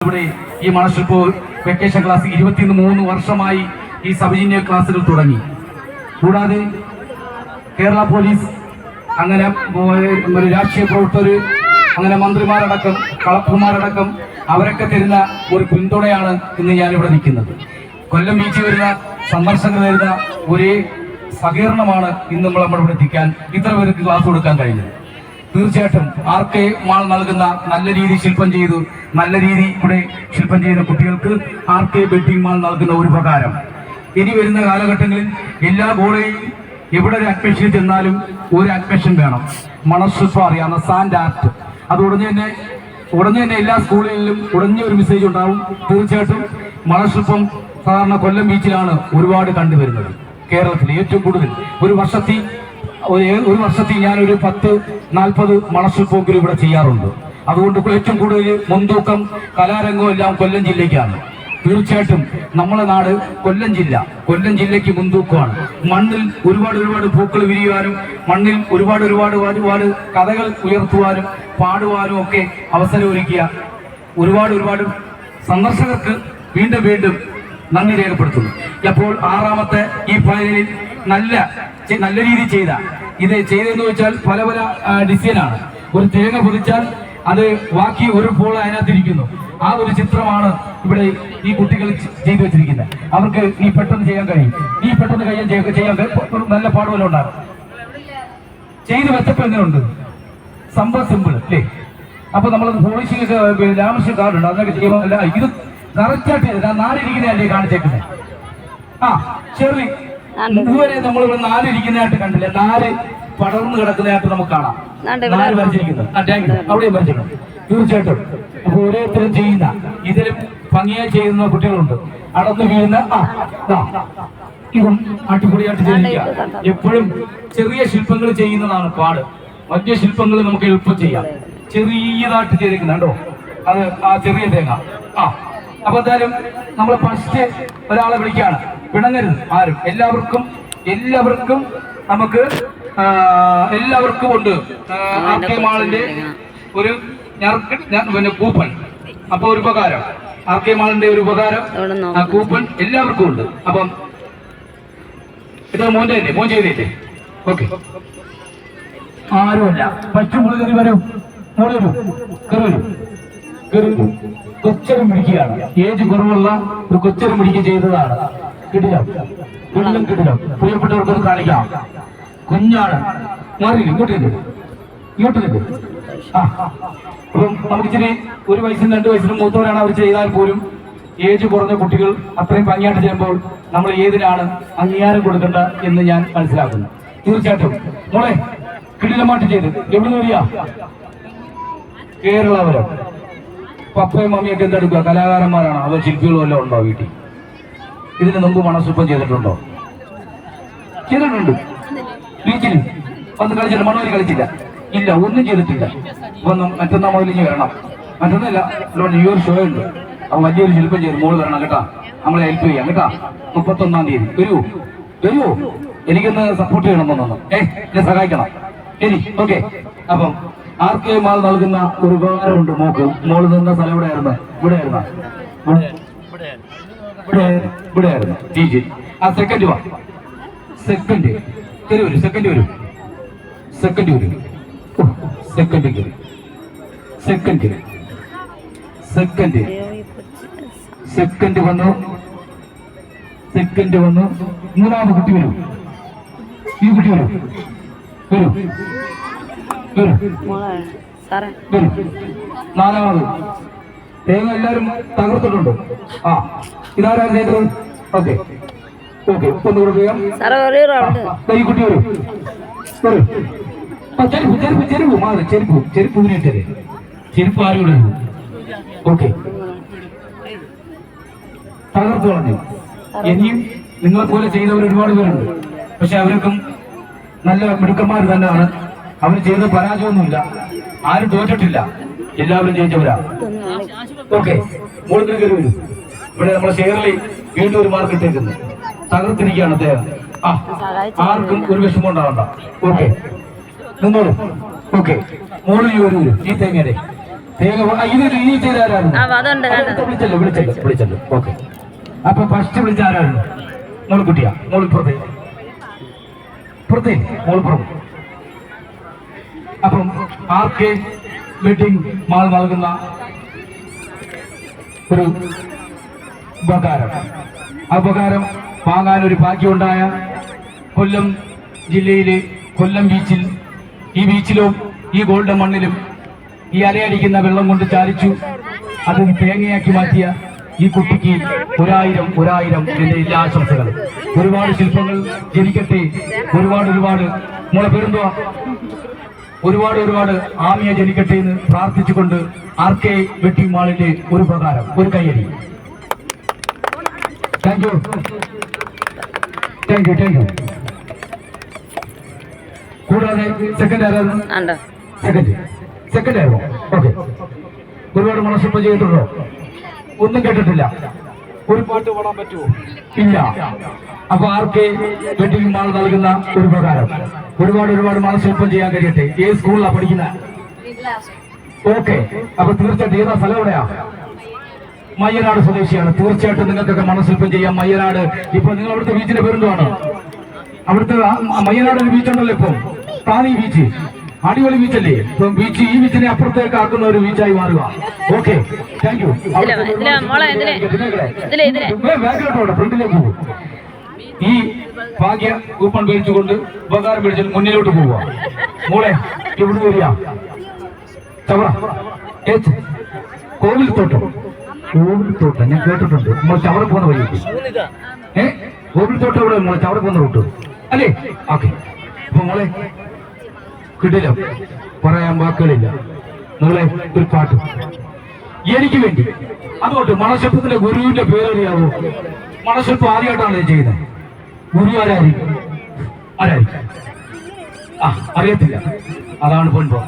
ഇവിടെ ഈ മണശിൽപ്പ് vacation class ഇരുപത്തിയൊന്ന് മൂന്ന് വർഷമായി ഈ സൗജന്യ ക്ലാസ്സുകൾ തുടങ്ങി. കൂടാതെ കേരള പോലീസ് അങ്ങനെ ഒരു രാഷ്ട്രീയ പ്രവർത്തകർ അങ്ങനെ മന്ത്രിമാരടക്കം കളക്ടർമാരടക്കം അവരൊക്കെ തരുന്ന ഒരു പിന്തുണയാണ് ഇന്ന് ഞാനിവിടെ നിൽക്കുന്നത്. കൊല്ലം ബീച്ചിൽ വരുന്ന സന്ദർശകർ വരുന്ന ഒരേ സഹകരണമാണ് ഇന്ന് നമ്മൾ നമ്മളിവിടെ എത്തിക്കാൻ ഇത്ര പേർക്ക് ക്ലാസ് കൊടുക്കാൻ കഴിഞ്ഞത്. തീർച്ചയായിട്ടും ആർ കെ മാൾ നൽകുന്ന നല്ല രീതി ശില്പം ചെയ്തു നല്ല രീതി ഇവിടെ ശില്പം ചെയ്യുന്ന കുട്ടികൾക്ക് ആർ കെ ബെറ്റിംഗ് മാൾ നൽകുന്ന ഒരു പ്രകാരം ഇനി വരുന്ന കാലഘട്ടങ്ങളിൽ എല്ലാ കോളേജിലും എവിടെ ഒരു അഡ്മിഷൻ ചെന്നാലും ഒരു അഡ്മിഷൻ വേണം. മണശില്പം അറിയാവുന്ന സാൻഡ് ആർട്ട് അത് ഉടനെ തന്നെ ഉടനെ തന്നെ എല്ലാ സ്കൂളുകളിലും ഉടനെ ഒരു മെസ്സേജ് ഉണ്ടാവും. തീർച്ചയായിട്ടും മണശില്പം സാധാരണ കൊല്ലം ബീച്ചിലാണ് ഒരുപാട് കണ്ടുവരുന്നത്. കേരളത്തിൽ ഏറ്റവും കൂടുതൽ. ഒരു വർഷത്തിൽ ഒരു വർഷത്തിൽ ഞാൻ ഒരു പത്ത് നാൽപ്പത് മണശില്പമെങ്കിലും ഇവിടെ ചെയ്യാറുണ്ട്. അതുകൊണ്ട് ഏറ്റവും കൂടുതൽ മുൻതൂക്കം കലാരംഗവും എല്ലാം കൊല്ലം ജില്ലയ്ക്കാണ്. തീർച്ചയായിട്ടും നമ്മളെ നാട് കൊല്ലം ജില്ല. കൊല്ലം ജില്ലയ്ക്ക് മുൻതൂക്കമാണ്. മണ്ണിൽ ഒരുപാട് ഒരുപാട് പൂക്കൾ വിരിയുവാനും മണ്ണിൽ ഒരുപാട് ഒരുപാട് ഒരുപാട് കഥകൾ ഉയർത്തുവാനും പാടുവാനും ഒക്കെ അവസരം ഒരുക്കിയ ഒരുപാട് ഒരുപാട് സന്ദർശകർക്ക് വീണ്ടും വീണ്ടും നന്ദി രേഖപ്പെടുത്തുന്നു. അപ്പോൾ ആറാമത്തെ ഈ ഫയലിൽ നല്ല നല്ല രീതിയിൽ ചെയ്ത. ഇത് ചെയ്തതെന്ന് വെച്ചാൽ പല പല ഡിസൈനാണ്. ഒരു തേങ്ങ പൊതിച്ചാൽ അത് ബാക്കി ഒരു പോൾ അതിനകത്തിരിക്കുന്നു ആ ഒരു ചിത്രമാണ് ഇവിടെ ഈ കുട്ടികൾ ചെയ്തു വെച്ചിരിക്കുന്നത്. അവർക്ക് ഈ പെട്ടെന്ന് ചെയ്യാൻ കഴിയും. ഈ പെട്ടെന്ന് കഴിയാൻ ചെയ്യ- ചെയ്യാൻ കഴിയും. നല്ല പാടുവല്ലോ ഉണ്ടാകും ചെയ്ത് വെച്ചപ്പോ എങ്ങനെയുണ്ട്? സംഭവം സിമ്പിൾ അല്ലേ? അപ്പൊ നമ്മൾ പോളിഷിംഗ് ഒക്കെ രാമകൃഷ്ണ കാർഡുണ്ട് അതൊക്കെ ചെയ്യുമ്പോൾ അല്ല ഇത് കറക്റ്റായിട്ട് നാലിരിക്കുന്നതല്ലേ കാണിച്ചേക്കുന്നത്? ആ ഷെർലി ഇതുവരെ നമ്മൾ ഇവിടെ നാലിരിക്കുന്നതായിട്ട് കണ്ടില്ല. നാല് പടർന്നു കിടക്കുന്നതായിട്ട് നമുക്ക് കാണാം. നാല് വരച്ചിരിക്കുന്നത് അവിടെയും വരച്ചിട്ടുണ്ട് തീർച്ചയായിട്ടും. അപ്പൊ ഓരോരുത്തരും ചെയ്യുന്ന ഇതിലും ഭംഗിയായി ചെയ്യുന്ന കുട്ടികളുണ്ട്. അടന്നു വീഴുന്ന ആ. ഇതും അടിപൊളിയായിട്ട് ചെയ്യുക എപ്പോഴും ചെറിയ ശില്പങ്ങൾ ചെയ്യുന്നതാണ് പാട്. വലിയ ശില്പങ്ങൾ നമുക്ക് എളുപ്പം ചെയ്യാം. ചെറിയതായിട്ട് ചെയ്തിരിക്കുന്ന കണ്ടോ? അത് ആ ചെറിയ തേങ്ങ. ആ അപ്പൊ എന്തായാലും നമ്മൾ ഫസ്റ്റ് ഒരാളെ വിളിക്കാണ് പിണങ്ങരുത് ആരും. എല്ലാവർക്കും എല്ലാവർക്കും നമുക്ക് എല്ലാവർക്കും ഉണ്ട്. മാളിന്റെ ഒരു പിന്നെ കൂപ്പൺ. അപ്പൊ ഒരു ഉപകാരം. ആർ കെ മാളിന്റെ ഒരു ഉപകാരം? ആ കൂപ്പൺ എല്ലാവർക്കും ഉണ്ട്. അപ്പം ഇത് മോന്റെ തന്നെ മോൻ ചെയ്തേറ്റേ ഓക്കെ. ആരുമല്ല. പറ്റുമ്പോൾ കയറി വരൂ. മോളി വരൂ. കയറി വരൂ. കയറി വരൂ. കൊച്ചരം പിടിക്കുകയാണ് ഏജ് കുറവുള്ള ഒരു കൊച്ചരം പിടിക്കുക ചെയ്തതാണ്. കിടിലം. കിടിലം കിടിലം. പ്രിയപ്പെട്ടവർക്ക് ഒന്ന് കാണിക്കാം. കുഞ്ഞാണ്. മാറി ഇങ്ങോട്ട് നിൽക്ക്. ഇങ്ങോട്ട് നിൽക്ക്. ആ. അപ്പം നമുക്ക് ഇച്ചിരി ഒരു വയസ്സിനും രണ്ട് വയസ്സിനും മൂത്തവരാണ് അവർ ചെയ്താൽ പോലും ഏജ് കുറഞ്ഞ കുട്ടികൾ അത്രയും ഭംഗിയായിട്ട് ചെയ്യുമ്പോൾ നമ്മൾ ഏതിനാണ് അംഗീകാരം കൊടുക്കേണ്ട എന്ന് ഞാൻ മനസ്സിലാക്കുന്നു. തീർച്ചയായിട്ടും. മോളെ കിടിലമായിട്ട് ചെയ്ത്. എവിടെ വരിക? കേരളവരം പപ്പയും മമ്മിയൊക്കെ എന്തെടുക്കുക? കലാകാരന്മാരാണ്? അവർ ശില്പികളും എല്ലാം ഉണ്ടോ വീട്ടിൽ? ഇതിന് മുമ്പ് മണസുപ്പം ചെയ്തിട്ടുണ്ടോ? ചെയ്തിട്ടുണ്ട്. ബീച്ചിൽ വന്ന് കളിച്ചില്ല. മണോലി കളിച്ചില്ല. ഇല്ല ഒന്നും ചെയ്തിട്ടില്ല. അപ്പൊ നം- മറ്റന്നാ മുതൽ ഇനി വരണം. മറ്റൊന്നല്ല ഈ ഒരു ഷോ ഉണ്ട്. അപ്പൊ വലിയൊരു ശില്പം ചെയ്ത് മോൾ വരണം കേട്ടാ. നമ്മളെ ഹെൽപ്പ് ചെയ്യാം കേട്ടാ. മുപ്പത്തൊന്നാം തീയതി. വരുവോ വരുവോ എനിക്കൊന്ന് സപ്പോർട്ട് ചെയ്യണം ചെയ്യണമെന്നൊന്ന് ഏ എന്നെ സഹായിക്കണം. ശരി ഓക്കെ അപ്പം ആർ മാൾ നൽകുന്ന ഒരു ഉപകാരമുണ്ട് മോക്ക്. മോൾ നിന്ന സ്ഥലം ഇവിടെ ആയിരുന്നു ഇവിടെ. ആയിരുന്ന ഇവിടെ ആയിരുന്നു ജി ജി. ആ സെക്കൻഡ് വാ. സെക്കൻഡ് കയറി വരും സെക്കൻഡ് വരും. സെക്കൻഡ് വരും. സെക്കൻഡ് കയറി സെക്കൻഡ് സെക്കൻഡ് സെക്കൻഡ് വന്നു. സെക്കൻഡ് വന്നു. മൂന്നാമത് കുട്ടി വരും. ഈ കുട്ടി വരും. വരും. വരും. വരും. നാലാമത്. തേങ്ങ എല്ലാവരും തകർത്തിട്ടുണ്ടോ. ആ ഇതാരാണ് നേതൃത്വം ഓക്കെ. ഓക്കെ ഒന്ന് വരും. വരും. ആ ചെരുപ്പ് ചെരുപ്പ് ചെരുപ്പ് മാറി ചെരുപ്പ് ചെരുപ്പ് ഇതിനിട്ടേ ചെരുപ്പ് ആരും ഓക്കെ. തകർത്തു കളഞ്ഞു. ഇനിയും നിങ്ങളെ പോലെ ചെയ്തവർ ഒരുപാട് പേരുണ്ട്. പക്ഷെ അവർക്കും നല്ല മിടുക്കന്മാർ തന്നെയാണ്. അവർ ചെയ്ത പരാജയമൊന്നുമില്ല. ആരും തോറ്റിട്ടില്ല. എല്ലാവരും ജയിച്ചവരാ. ഓക്കെ. മുകളിൽ കയറി വരും. ഇവിടെ നമ്മളെ ഷെയറിൽ വീണ്ടും ഒരു മാർക്ക് ഇട്ടേക്കുന്നു. തകർത്തിരിക്കുകയാണ് അദ്ദേഹം. ആ ആർക്കും ഒരു വിഷമം ഉണ്ടാവണ്ട. ഓക്കെ. നിന്നോളൂ. ഓക്കെ. മുകളിൽ വരൂ. ഈ തേങ്ങയുടെ. തേങ്ങ ഇത് ഇനി ചെയ്താരാണ് ആ അതുണ്ട് കണ്ടത് വിളിച്ചല്ലോ വിളിച്ചല്ലോ വിളിച്ചല്ലോ. ഓക്കെ. അപ്പൊ ഫസ്റ്റ് വിളിച്ച ആരാണ് മോൾ കുട്ടിയാ. മോൾ പുറത്തേ. പുറത്തേ. മോൾ പുറം. അപ്പം ആർക്ക് വെഡിങ് മാൾ നൽകുന്ന ഒരു ഉപകാരം. ആ ഉപകാരം വാങ്ങാൻ ഒരു ഭാഗ്യമുണ്ടായ കൊല്ലം ജില്ലയിലെ കൊല്ലം ബീച്ചിൽ ഈ ബീച്ചിലും ഈ ഗോൾഡൻ മണ്ണിലും ഈ അലയടിക്കുന്ന വെള്ളം കൊണ്ട് ചാലിച്ചു. അത് തേങ്ങയാക്കി മാറ്റിയ ഈ കുട്ടിക്ക് ഒരായിരം ഒരായിരം എന്റെ എല്ലാ ആശംസകളും. ഒരുപാട് ശില്പങ്ങൾ ജനിക്കട്ടെ. ഒരുപാട് ഒരുപാട്. നമ്മളെ പേരെന്തുവാ? ഒരുപാട് ഒരുപാട് ആമിയ ജനിക്കട്ടെ എന്ന് പ്രാർത്ഥിച്ചുകൊണ്ട് ആർ കെ വെട്ടിംഗ് മാളിന്റെ ഒരു പ്രകാരം ഒരു കയ്യടി. Thank you thank you thank you കൂടാതെ സെക്കൻഡ് ആരായിരുന്നു സെക്കൻഡ് സെക്കൻഡ് ആയിരുന്നു ഓക്കെ ഒരുപാട് മനസ്സിപ്പം ചെയ്തിട്ടുണ്ടോ? ഒന്നും കേട്ടിട്ടില്ല. ഒരു പാട്ട് പാടാൻ പറ്റുമോ? ഇല്ല. അപ്പൊ ആർക്ക് വെഡിങ് മാൾ നൽകുന്ന ഒരു പ്രകാരം ഒരുപാട് ഒരുപാട് മനസ്സൊപ്പം ചെയ്യാൻ കഴിയട്ടെ. ഏത് സ്കൂളിലാണ് പഠിക്കുന്നത് ഓക്കെ. അപ്പൊ തീർച്ചയായിട്ടും ഏതാ സ്ഥലം എവിടെയാ മയ്യനാട് സ്വദേശിയാണ്. തീർച്ചയായിട്ടും നിങ്ങൾക്കൊക്കെ മനസ്സൊപ്പം ചെയ്യാം. മയ്യനാട്. ഇപ്പൊ നിങ്ങൾ അവിടുത്തെ ബീച്ചിന്റെ പേരെന്തുവാണ്? അവിടുത്തെ മയ്യനാട് ഒരു ബീച്ച് ഉണ്ടല്ലോ ഇപ്പം. താനി ബീച്ച് അടിപൊളി ബീച്ചല്ലേ? ഇപ്പം ബീച്ച് ഈ ബീച്ചിനെ അപ്പുറത്തേക്ക് ആക്കുന്ന ഒരു ബീച്ചായി മാറുക. ഓക്കെ. താങ്ക് യു ഇതിലെ ഇതിലെ മോളെ ഇതിലെ ഇതിലെ ഇതിലെ. ബാക്കിലോട്ടോ ഫ്രണ്ടിലേക്ക് പോകും ഈ ഭാഗ്യ കൂപ്പൺ മേടിച്ചുകൊണ്ട് ഉപകാരം മേടിച്ചിട്ട് മുന്നിലോട്ട് പോവുക. മോളെ എവിടെ വരിക. ചവറ. കോവിൽ തോട്ടം. കോവിൽ തോട്ടം. ഞാൻ കേട്ടിട്ടുണ്ട്. നമ്മൾ ചവറ പോകുന്ന വഴിക്ക് ഏ? കോവിൽ തോട്ടം ഇവിടെ ചവറ പോകുന്ന റൂട്ട്. അല്ലേ? ഓക്കെ. അപ്പൊ മോളെ കിടിലം. പറയാൻ വാക്കുകളില്ല. നിങ്ങളെ ഒരു പാട്ട്. എനിക്ക് വേണ്ടി. അതുകൊണ്ട് മണശില്പത്തിന്റെ ഗുരുവിന്റെ പേരറിയാവോ? മണശില്പം ആദ്യമായിട്ടാണ് ചെയ്യുന്നത്. ഗുരു ആരായിരിക്കും ആരായിരിക്കും ആ അറിയത്തില്ല. അതാണ് പൊൻപോ.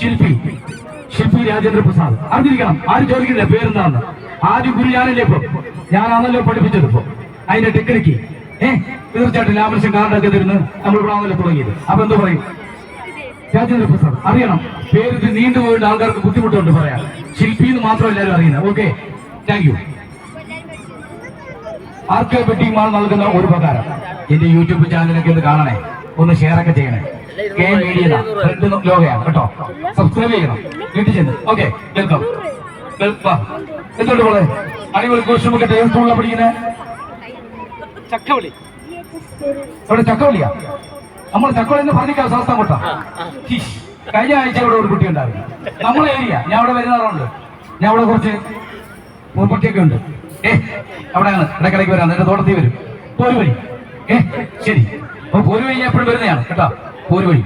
ശില്പി. ശില്പി രാജേന്ദ്ര പ്രസാദ് അറിഞ്ഞിരിക്കണം. ആരും ചോദിക്കില്ല പേരെന്താന്ന്. ആദ്യം ഗുരു ഞാനല്ലേ ഇപ്പൊ? ഞാനാണല്ലോ പഠിപ്പിച്ചത് ഇപ്പൊ. അതിന്റെ ടെക്നിക്ക്. ഏഹ് തീർച്ചയായിട്ടും ലാമൻസിംഗ് കാർഡൊക്കെ തരുന്ന് നമ്മൾ ഇവിടെ ആണല്ലോ തുടങ്ങിയത്. അപ്പൊ എന്തോ പറയും? രാജേന്ദ്ര പ്രസാദ് അറിയണം. പേര് നീണ്ടുപോയിട്ട് ആൾക്കാർക്ക് ബുദ്ധിമുട്ടുണ്ട് പറയാം ശില്പി എന്ന് മാത്രം എല്ലാവരും അറിയുന്നത്. ഓക്കെ താങ്ക് യു ആർക്കെ പറ്റി മാൾ നൽകുന്ന ഒരു പ്രകാരം എന്റെ യൂട്യൂബ് ചാനലൊക്കെ ഒന്ന് കാണണേ. ഒന്ന് ഷെയർ ഒക്കെ ചെയ്യണേ. കെ മീഡിയ ലോകയാണ് കേട്ടോ? സബ്സ്ക്രൈബ് ചെയ്യണം. വീട്ടിൽ ചെന്ന്. ഓക്കെ വെൽക്കം എന്തുകൊണ്ട് പോലെ അടിപൊളി കോസ്റ്റ്യൂം ടേസ്റ്റ് സ്കൂളിലാണ് പഠിക്കുന്നത് ചക്കവളി. അവിടെ ചക്കവള്ളിയാ നമ്മൾ ചക്കവള്ളി എന്ന് പറഞ്ഞിരിക്കാം ശാസ്ത്രം കൊട്ട കഴിഞ്ഞ ആഴ്ച ഇവിടെ ഒരു കുട്ടി ഉണ്ടായിരുന്നു. നമ്മളെ ഏരിയ ഞാൻ അവിടെ വരുന്നവരുണ്ട്. ഞാൻ അവിടെ കുറച്ച് പൂപ്പട്ടിയൊക്കെ ഉണ്ട്. ഏ അവിടെയാണ് ഇടക്കിടയ്ക്ക് വരാൻ എന്റെ തോട്ടത്തിൽ വരും. പോരു വഴി. ഏ ശരി. അപ്പൊ പോരു വഴി എപ്പോഴും വരുന്നതാണ്. കേട്ടോ. പോരു വഴി.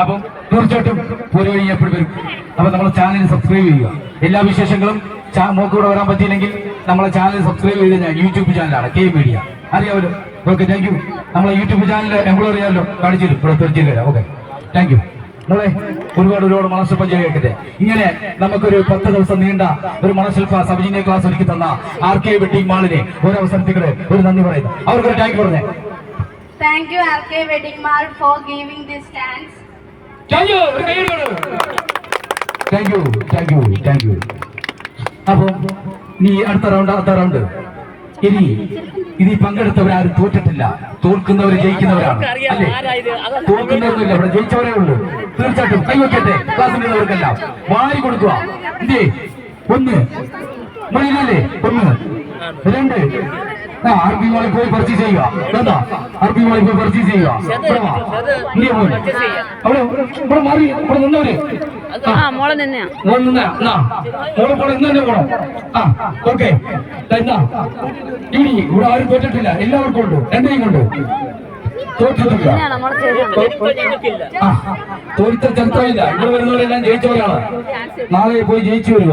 അപ്പം തീർച്ചയായിട്ടും പോരു വഴി എപ്പോഴും വരും. അപ്പൊ നമ്മളെ ചാനൽ സബ്സ്ക്രൈബ് ചെയ്യുക. എല്ലാ വിശേഷങ്ങളും മോക്കൂടെ വരാൻ പറ്റിയില്ലെങ്കിൽ നമ്മളെ ചാനൽ സബ്സ്ക്രൈബ് ചെയ്ത് യൂട്യൂബ് ചാനലാണ് കെ മീഡിയ അറിയാമല്ലോ ഓക്കെ താങ്ക് യു നമ്മളെ യൂട്യൂബ് ചാനൽ എംപ്ലോയർ ചെയ്യാമല്ലോ കാണിച്ചു തരും. ഇവിടെ തീർച്ചയായും തരാം. ഓക്കെ താങ്ക് യു നമ്മളെ ഒരുപാട് ഒരുപാട് മനസ്സിൽപ്പം കേൾക്കട്ടെ. ഇങ്ങനെ നമുക്കൊരു പത്ത് ദിവസം നീണ്ട ഒരു മനസ്സിൽപ്പ സബിജിനെ ക്ലാസ് ഒരുക്കി തന്ന ആർ കെ വെഡിങ് മാളിനെ ഒരവസരത്തിൽ ഒരു നന്ദി പറയുന്നു. അവർക്ക് താങ്ക് പറഞ്ഞേ. Thank you, RK Wedding Mall, for giving this chance. Thank you thank you thank you thank you അപ്പൊ നീ അടുത്ത റൗണ്ട് അടുത്ത റൗണ്ട് ഇനി ഇനി പങ്കെടുത്തവരാരും തോറ്റിട്ടില്ല. തോൽക്കുന്നവർ ജയിക്കുന്നവരാണ്. അല്ലേ? തോൽക്കുന്നവരൊന്നുമില്ല. ഇവിടെ ജയിച്ചവരേ ഉള്ളൂ. തീർച്ചയായിട്ടും കൈവയ്ക്കട്ടെ. ക്ലാസ്സിലുള്ളവർക്കെല്ലാം വാരി കൊടുക്കുക. എന്തേ ഒന്ന്. മണിയിലല്ലേ? ഒന്ന്. രണ്ട്. അറബി മോളിൽ പോയി പർച്ചേസ് ചെയ്യുക. എന്താ അറബി മോളിൽ പോയി പർച്ചേസ് ചെയ്യുക. ഇവിടെ വാ. ഇവിടെ മാറി. ഇവിടെ നിന്നവര്. ആ മോളെ നിന്നെയാ. മോൾ നിന്നാ എന്നാ മോളെ പോണെ ഇന്ന് തന്നെ പോണം. ആ ഓക്കെ. എന്നാ ഇനി ഇവിടെ ആരും തോറ്റിട്ടില്ല. എല്ലാവർക്കും ഉണ്ട്. എന്തെങ്കിലും ഉണ്ട് തോറ്റിട്ടില്ല. മോളെ തോൽത്ത ചരിത്രമില്ല. ഇവിടെ വരുന്നവരെല്ലാം ജയിച്ചവരാണ് നാളെ പോയി ജയിച്ചു വരിക.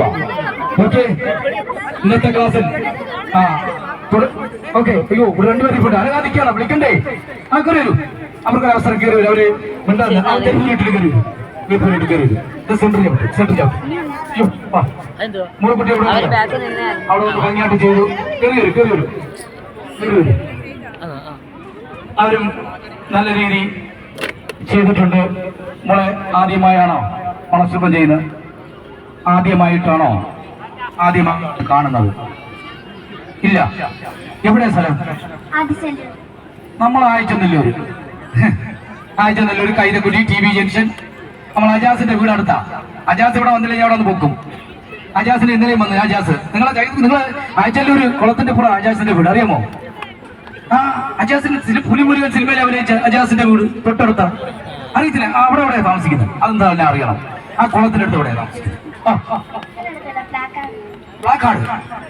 ഓക്കെ. ഇന്നത്തെ ക്ലാസ്സിൽ. ആ ഓക്കെ. അയ്യോ ഇവിടെ രണ്ടുപേരും ഇപ്പോൾ അനങ്ങാതിക്കാണ് വിളിക്കണ്ടേ? ആ കയറി വരൂ. അവർക്ക് അവസരം കയറി വരും. അവർ മിണ്ടാ കയറി വരും. ചവിട്ട് ചവിട്ട് അവിടെ അവർ വന്നോ? അവിടെ ഒന്ന് ഭംഗിയായിട്ട് ചെയ്തു. കയറി വരും കയറി വരും. കയറി വരും. ആ ആ. അവരും നല്ല രീതി ചെയ്തിട്ടുണ്ട്. മോളെ ആദ്യമായാണോ മണശുഭം ചെയ്യുന്നത്? ആദ്യമായിട്ടാണോ ആദ്യമായി കാണുന്നത്? ഇല്ല. എവിടെ സ്ഥലം? നമ്മൾ Ayichennallur Ayichennallur Kaithakkutti T V junction. നമ്മൾ അജാസിന്റെ വീട് അടുത്താ. അജാസ് ഇവിടെ വന്നില്ലെങ്കിൽ അവിടെ ഒന്ന് പൊക്കും. അജാസിന് ഇന്നലെയും വന്നു. അജാസ് നിങ്ങളെ നിങ്ങൾ ആയിച്ചല്ലൂര് കുളത്തിന്റെ പുറം അജാസിന്റെ വീട് അറിയാമോ? ആ അജാസിന്റെ സിനി- പുലിമുരുകൻ സിനിമയിൽ അഭിനയിച്ച അജാസിന്റെ വീട് തൊട്ടടുത്ത. അറിയത്തില്ല അവിടെ എവിടെയാ താമസിക്കുന്നത്? അതെന്താ എല്ലാം അറിയണം. ആ കുളത്തിന്റെ അടുത്ത് എവിടെയാ താമസിക്കുന്നത്?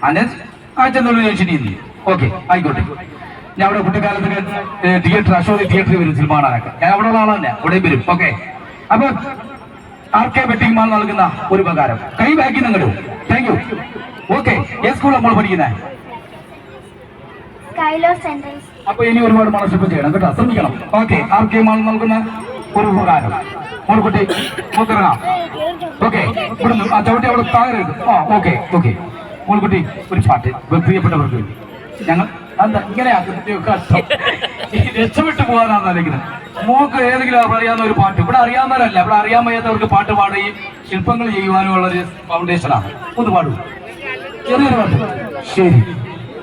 അന്നെ ആഴ്ചന്നുള്ളിൽ ജംഗ്ഷനിൽ ഓക്കെ ആയിക്കോട്ടെ. ഞാൻ അവിടെ കുട്ടിക്കാലത്തിന് തിയേറ്റർ അശോക് തിയേറ്ററിൽ വരും സിനിമ കാണാനൊക്കെ. ഞാൻ അവിടെ ഉള്ള ആളന്നെ അവിടെയും വരും. ഓക്കെ. അപ്പൊ ആർ കെ ബെറ്റിംഗ് മാൾ നൽകുന്ന ഒരു ഉപകാരം? കൈ ബാക്കി നിങ്ങളും താങ്ക് യു ഓക്കെ ഏത് സ്കൂൾ നമ്മൾ പഠിക്കുന്നത്. അപ്പൊ ഇനി ഒരുപാട് മണർഷിപ്പ് ചെയ്യണം കേട്ടോ ശ്രമിക്കണം. ഓക്കെ ആർ കെ മാൾ നൽകുന്ന ഒരു ഉപകാരം? മോൾക്കുട്ടി നോക്കിറങ്ങാം ഓക്കെ ഇവിടുന്ന് ആ ചവിട്ടി അവിടെ താഴെ ആ ഓക്കെ ഓക്കെ മോൾക്കുട്ടി ഒരു പാട്ട്. പ്രിയപ്പെട്ടവർക്ക് വേണ്ടി. ഞങ്ങൾ എന്താ ഇങ്ങനെ കഷ്ടം. രക്ഷപ്പെട്ടു പോകാനാണ് ആലോചിക്കുന്നത് മോക്ക് ഏതെങ്കിലും അറിയാവുന്ന ഒരു പാട്ട്. ഇവിടെ അറിയാവുന്നവരല്ല. ഇവിടെ അറിയാൻ വയ്യാത്തവർക്ക് പാട്ട് പാടുകയും ശില്പങ്ങൾ ചെയ്യുവാനും ഉള്ള ഒരു ഫൗണ്ടേഷനാണ് ഒന്ന് പാടൂ. ചെറിയൊരു പാട്ട്. ശരി.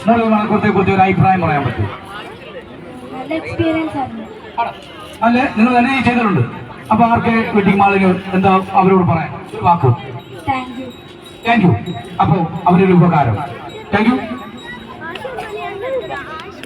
മോൾ മണക്കുറത്തെ കുറിച്ച് ഒരു അഭിപ്രായം പറയാൻ പറ്റും. അല്ലെ? നിങ്ങൾ തന്നെ ചെയ്തിട്ടുണ്ട് അപ്പൊ ആർക്ക് വെഡിങ് മാളിന് എന്താ അവരോട് പറയാൻ? വാക്കു. താങ്ക് യു അപ്പോ അവരൊരു ഉപകാരം. Thank you